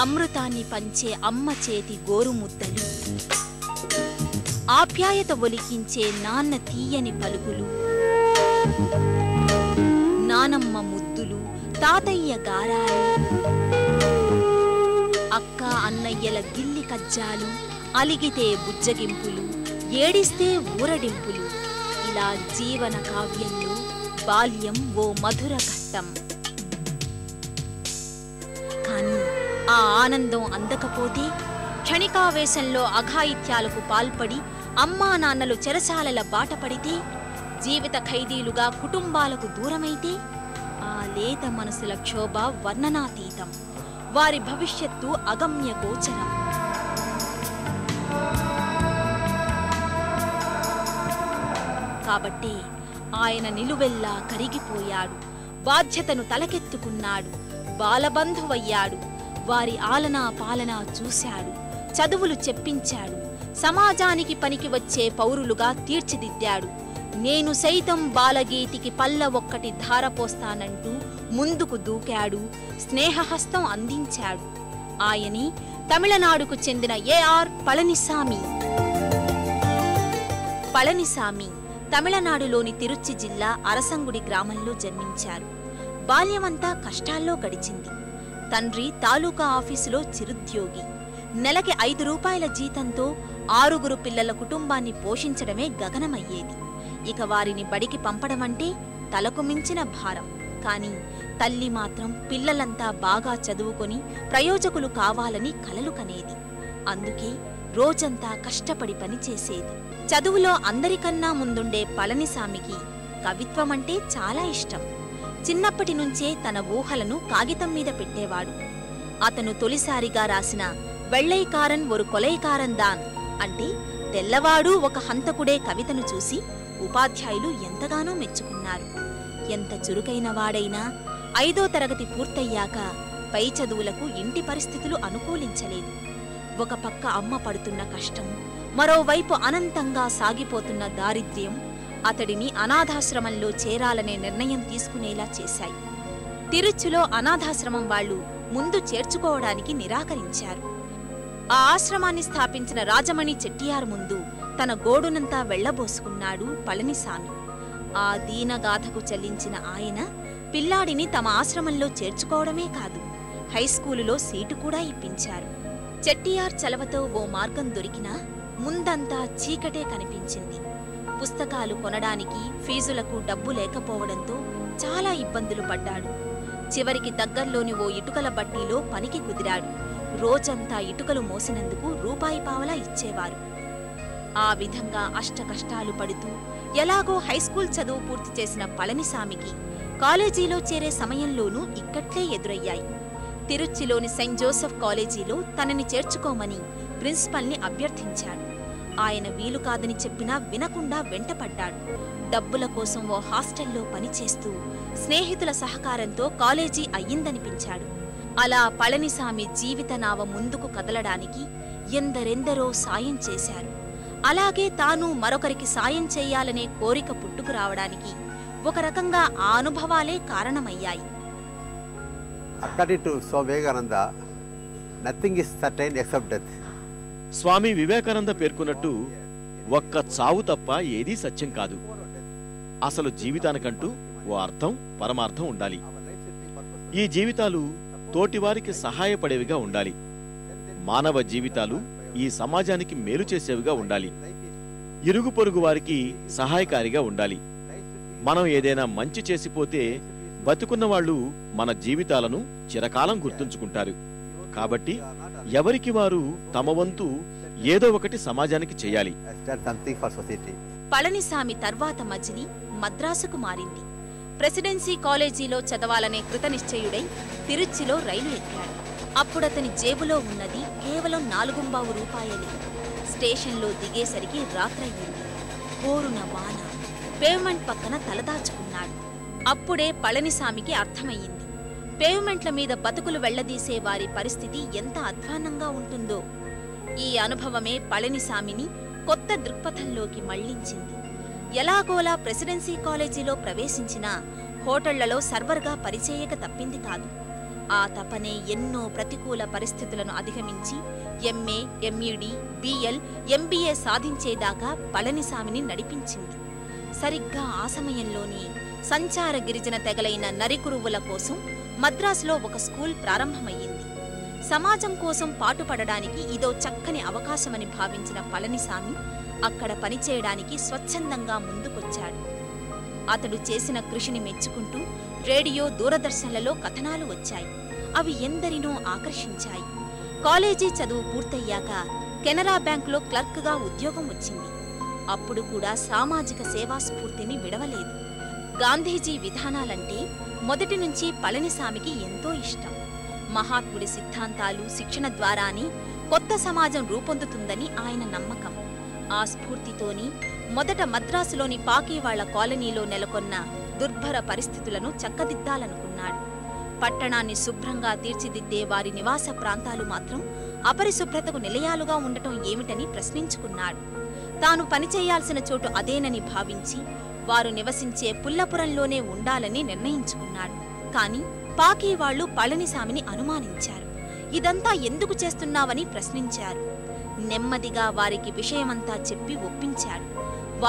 అమృతాన్ని పంచే అమ్మ చేతి గోరుముద్దలు. ఆప్యాయత ఒలికించే నాన్న తీయని పలుకులు. నానమ్మ ముద్దులు తాతయ్య గారాలు. అక్క అన్నయ్యల గిల్లి కజ్జాలు అలిగితే బుజ్జగింపులు ఏడిస్తే ఊరడింపులు. ఇలా జీవన కావ్యంలో బాల్యం ఓ మధుర ఘట్టం. ఆ ఆనందం అందకపోతే క్షణికావేశంలో అఘాయిత్యాలకు పాల్పడి అమ్మా నాన్నలు చెరసాలల బాట పడితే జీవిత ఖైదీలుగా కుటుంబాలకు దూరమైతే ఆ లేత మనసుల క్షోభ వర్ణనాతీతం. వారి భవిష్యత్తు అగమ్య గోచరం. కాబట్టి ఆయన నిలువెల్లా కరిగిపోయాడు. బాధ్యతను తలకెత్తుకున్నాడు. బాలబంధువయ్యాడు. వారి ఆలనా పాలనా చూశాడు. చదువులు చెప్పించాడు. సమాజానికి పనికి వచ్చే పౌరులుగా తీర్చిదిద్దాడు. నేను సైతం బాలగీతికి పల్ల ఒక్కటి ధారపోస్తానంటూ ముందుకు దూకాడు. స్నేహహస్తం అందించాడు. ఆయని తమిళనాడుకు చెందిన ఏఆర్ పళనిసామి. పళనిసామి తమిళనాడులోని తిరుచి జిల్లా అరసంగుడి గ్రామంలో జన్మించారు. బాల్యమంతా కష్టాల్లో గడిచింది. తండ్రి తాలూకా ఆఫీసులో చిరుద్యోగి. నెలకి ఐదు రూపాయల జీతంతో ఆరుగురు పిల్లల కుటుంబాన్ని పోషించడమే గగనమయ్యేది. ఇక వారిని బడికి పంపడమంటే తలకు మించిన భారం. కాని తల్లి మాత్రం పిల్లలంతా బాగా చదువుకొని ప్రయోజకులు కావాలని కలలు కనేది. అందుకే రోజంతా కష్టపడి పనిచేసేది చదువులో అందరికన్నా ముందుండే పళనిసామికి కవిత్వమంటే చాలా ఇష్టం. చిన్నప్పటి నుంచే తన ఊహలను కాగితం మీద పెట్టేవాడు. అతను తొలిసారిగా రాసిన వెள்ளైకారన్ ఒరు కొలైకారన్ దాన్ అంటే తెల్లవాడు ఒక హంతకుడే కవితను చూసి ఉపాధ్యాయులు ఎంతగానో మెచ్చుకున్నారు. ఎంత చురుకైన వాడైనా ఐదో తరగతి పూర్తయ్యాక పై చదువులకు ఇంటి పరిస్థితులు అనుకూలించలేదు. ఒక పక్క అమ్మ పడుతున్న కష్టం మరోవైపు అనంతంగా సాగిపోతున్న దారిద్ర్యం అతడిని అనాథాశ్రమంలో చేరాలనే నిర్ణయం తీసుకునేలా చేశాయి. తిరుచులో అనాథాశ్రమం వాళ్ళు ముందు చేర్చుకోవడానికి నిరాకరించారు. ఆ ఆశ్రమాన్ని స్థాపించిన రాజమణి చెట్టియారు ముందు తన గోడునంతా వెళ్ళబోసుకున్నాడు పళనిసామి. ఆ దీనగాథకు చెల్లించిన ఆయన పిల్లాడిని తమ ఆశ్రమంలో చేర్చుకోవడమే కాదు హైస్కూలులో సీటు కూడా ఇప్పించారు. చెట్టియార్ చలవతో ఓ మార్గం దొరికినా ముందంతా చీకటే కనిపించింది. పుస్తకాలు కొనడానికి ఫీజులకు డబ్బు లేకపోవడంతో చాలా ఇబ్బందులు పడ్డాడు. చివరికి దగ్గర్లోని ఓ ఇటుకల బట్టీలో పనికి కుదిరాడు. రోజంతా ఇటుకలు మోసినందుకు రూపాయి పావలా ఇచ్చేవారు. ఆ విధంగా అష్టకష్టాలు పడుతూ ఎలాగో హైస్కూల్ చదువు పూర్తి చేసిన పళనిసామికి కాలేజీలో చేరే సమయంలోనూ ఇక్కట్లే ఎదురయ్యాయి. తిరుచిలోని సెయింట్ జోసెఫ్ కాలేజీలో తనని చేర్చుకోమని ప్రిన్సిపల్ని అభ్యర్థించాడు. ఆయన వీలు కాదని చెప్పినా వినకుండా వెంటపడ్డాడు. డబ్బుల కోసం ఓ హాస్టల్లో పనిచేస్తూ స్నేహితుల సహకారంతో కాలేజీ అయ్యిందనిపించాడు. అలా పళనిసామి జీవిత నావ ముందుకు కదలడానికి ఎందరెందరో సాయం చేశారు. అలాగే తాను మరొకరికి సాయం చెయ్యాలనే కోరిక పుట్టుకురావడానికి ఒక రకంగా ఆ అనుభవాలే కారణమయ్యాయి. According to Swami Vivekananda nothing is certain except death Swami Vivekananda పేర్కొన్నట్టు ఒక్క చావు తప్ప ఏదీ సత్యం కాదు. అసలు జీవితానికంటూ ఓ అర్థం పరమార్థం ఉండాలి. ఈ జీవితాలు తోటివారికి సహాయపడేవిగా ఉండాలి. మానవ జీవితాలు ఈ సమాజానికి మేలు చేసేవిగా ఉండాలి. ఇరుగు పొరుగు వారికి సహాయకారిగా ఉండాలి. మనం ఏదైనా మంచి చేసిపోతే బతుకున్న వాళ్ళు మన జీవితాలను చిరకాలం గుర్తుంచుకుంటారు. కాబట్టి ఎవరికి వారు తమ వంతు ఏదో ఒకటి సమాజానికి చేయాలి. పళనిసామి తర్వాత మజిలీ మద్రాసుకు మారింది. ప్రెసిడెన్సీ కాలేజీలో చదవాలనే కృతనిశ్చయుడై తిరుచిలో రైలు ఎక్కాడు. అప్పుడతని జేబులో ఉన్నది కేవలం నాలుగుంబావు రూపాయలే. స్టేషన్లో దిగేసరికి రాత్రయ్యింది కోరున వాన పేవ్మెంట్ పక్కన తలదాచుకున్నాడు. అప్పుడే పళనిసామికి అర్థమయ్యింది. పేవ్మెంట్ల మీద బతుకులు వెళ్ళదీసే వారి పరిస్థితి ఎంత అధ్వాన్నంగా ఉంటుందో. ఈ అనుభవమే పళనిసామిని కొత్త దృక్పథంలోకి మళ్ళించింది. ఎలాగోలా ప్రెసిడెన్సీ కాలేజీలో ప్రవేశించినా హోటళ్ళలో సర్వర్గా పరిచేయక తప్పింది కాదు. ఆ తపనే ఎన్నో ప్రతికూల పరిస్థితులను అధిగమించి ఎంఏ ఎంఈడి బిఎల్ ఎంబీఏ సాధించేదాకా పళనిసామిని నడిపించింది. సరిగ్గా ఆ సమయంలోనే సంచార గిరిజన తెగలైన నరికురువుల కోసం మద్రాసులో ఒక స్కూల్ ప్రారంభమయ్యింది. సమాజం కోసం పాటుపడడానికి ఇదో చక్కని అవకాశమని భావించిన పళనిసామి అక్కడ పనిచేయడానికి స్వచ్ఛందంగా ముందుకొచ్చాడు. అతడు చేసిన కృషిని మెచ్చుకుంటూ రేడియో దూరదర్శన్లలో కథనాలు వచ్చాయి. అవి ఎందరినో ఆకర్షించాయి. కాలేజీ చదువు పూర్తయ్యాక కెనరా బ్యాంకులో క్లర్క్గా ఉద్యోగం వచ్చింది. అప్పుడు కూడా సామాజిక సేవా స్ఫూర్తిని విడవలేదు. గాంధీజీ విధానాలంటే మొదటి నుంచి పళనిసామికి ఎంతో ఇష్టం. మహాత్ముడి సిద్ధాంతాలు శిక్షణ ద్వారానే కొత్త సమాజం రూపొందుతుందని ఆయన నమ్మకం. ఆ స్ఫూర్తితోని మొదట మద్రాసులోని పాకేవాళ్ళ కాలనీలో నెలకొన్న దుర్భర పరిస్థితులను చక్కదిద్దాలనుకున్నాడు. పట్టణాన్ని శుభ్రంగా తీర్చిదిద్దే వారి నివాస ప్రాంతాలు మాత్రం అపరిశుభ్రతకు నిలయాలుగా ఉండటం ఏమిటని ప్రశ్నించుకున్నాడు. తాను పనిచేయాల్సిన చోటు అదేనని భావించి వారు నివసించే పుల్లపురంలోనే ఉండాలని నిర్ణయించుకున్నాడు కాని పాకీవాళ్ళు పళనిసామిని అనుమానించారు. ఇదంతా ఎందుకు చేస్తున్నావని ప్రశ్నించారు. నెమ్మదిగా వారికి విషయమంతా చెప్పి ఒప్పించాడు